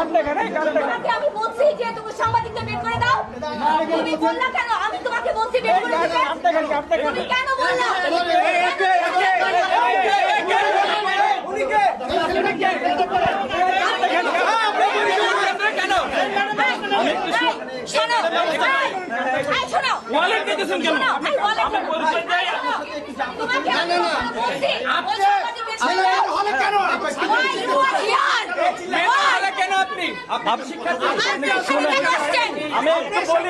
আমি বলছি যে তুমি সাংবাদিকদের বের করে দাও তুমি বললা কেন আমি তোমাকে বলছি বের করে দিতে তুমি কেন বললা। তোমাকে আপনি আপনি শিক্ষার্থী আমি একটু বলি।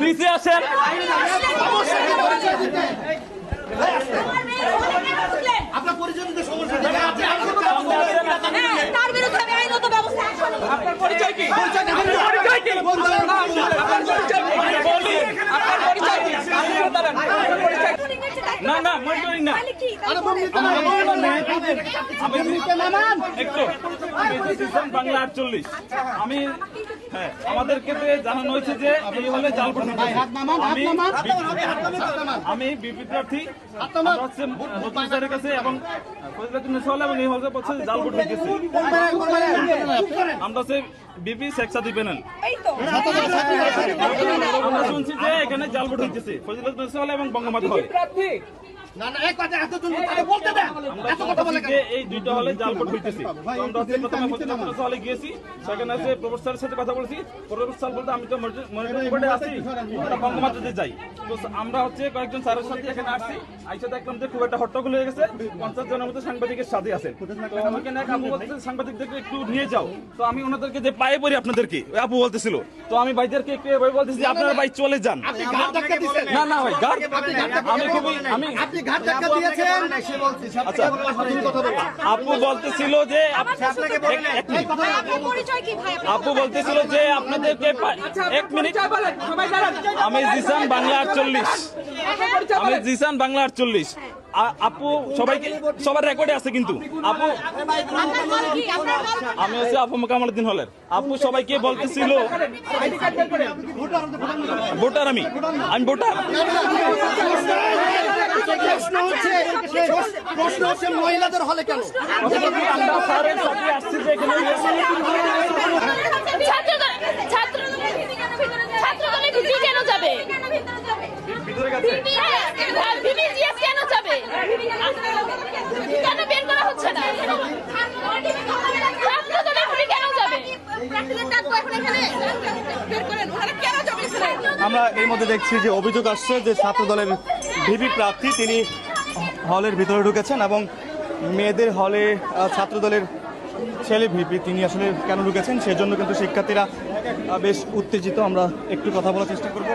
নিচে আসেন? আপনার পরিচয় সমস্যা হ্যাঁ, তার বিরুদ্ধে আমি আইনত ব্যবস্থা আপনার পরিচয় কি পরিচয় কি আপনার পরিচয় কি আপনার পরিচয় কি আপনি দাঁড়ান আপনার পরিচয় কি? না না মনিটরিং না? আমি একটু। বাংলা আটচল্লিশ। আমি হ্যাঁ আমাদেরকে তো জানানো হয়েছে যে এই হলে জাল ভোট। আমি আমি বিপি প্রার্থী। স্যারের কাছে এবং এই হলে হচ্ছে জাল ভোট হয়েছে আমরা হচ্ছে বিপি শেখ সাদি প্যানেল আমরা শুনছি যে এখানে জাল ভোট হইতেছে ফজিলাতুন এবং বঙ্গমাতা হল না না এক কথা বলতে দেন। এই দুইটা হলে হইতেছে আমরা প্রথমে ফজিলাতুন হলে গিয়েছি সেখানে আছে প্রফেসর স্যারের সাথে কথা বলছি। প্রফেসর স্যার বলতে আমি তো মনিটরিং বোর্ডে আছি আমরা বঙ্গমাতাতে যাই। তো আমরা হচ্ছে কয়েকজন স্যারের সাথে এখানে আসছি। আইসা দেখলাম যে খুব একটা হট্টগোল হয়ে গেছে। পঞ্চাশ জনের মতো সাংবাদিকের সাথে আছে তো আমাকে এক আপু বলতেছে সাংবাদিকদেরকে একটু নিয়ে যাও। তো আমি ওনাদেরকে যে পায়ে পড়ি আপনাদেরকে আপু বলতেছিল। তো আমি ভাইদেরকে একটু বলতেছি যে আপনারা ভাই চলে যান। না না ভাই গার্ড আমি খুবই আমি আপনি ঘাট ধাক্কা দিয়েছেন? আচ্ছা আপু বলতেছিল যে আপ- বলতেছিল যে আপনাদেরকে পা- এক মিনিট। আমি জিসান বাংলা আটচল্লিশ। আমি জিসান বাংলা আটচল্লিশ। আপু সবাইকে সবার রেকর্ডে আছে কিন্তু। আপু আমি হচ্ছে আপু মোকামুদ্দিন হলের। আপু সবাইকে বলতেছিল ভোটার আমি। আমি ভোটার। প্রশ্ন হচ্ছে মহিলাদের হলে কেন? আমরা এই মধ্যে দেখছি যে অভিযোগ আসছে যে ছাত্র দলের ভিপি প্রার্থী, তিনি হলের ভিতরে ঢুকেছেন এবং মেয়েদের হলে ছাত্রদলের ছেলে ভিপি তিনি আসলে কেন ঢুকেছেন? সেজন্য কিন্তু শিক্ষার্থীরা বেশ উত্তেজিত। আমরা একটু কথা বলার চেষ্টা করব।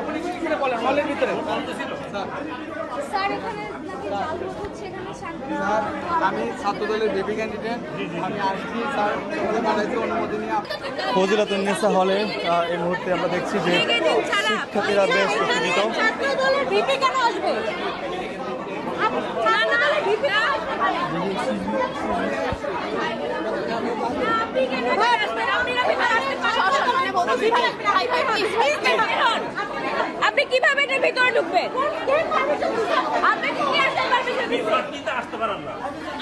স্যার এখানে নাকি জাল ভোট হচ্ছে, এখানে শান্তি আমি ছাত্রদলের বেবি ক্যান্ডিডেট আমি আসছি স্যার অনুমতি নিয়ে ফজিলাতুন্নেসা হলে এই মুহূর্তে আমরা দেখছি যে শিক্ষার্থীরা বেশ উত্তেজিত। আপনি কীভাবে এটার ভিতরে ঢুকবেন? আপনি কি আসতে পারবেন? আসতে পারেন না।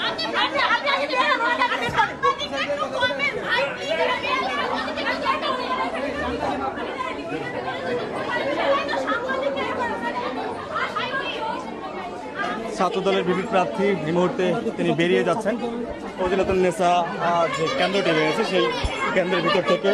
আপনি আপনি আপনি আগে বের হন ওনাকে আগে বের করুন আপনি কেন করবেন ভাই ছাত্র দলের বিভিন্ন প্রার্থী এই মুহূর্তে তিনি বেরিয়ে যাচ্ছেন। ফজিলাতুন্নেসা নেশা যে কেন্দ্রটি রয়েছে সেই কেন্দ্রের ভিতর থেকে।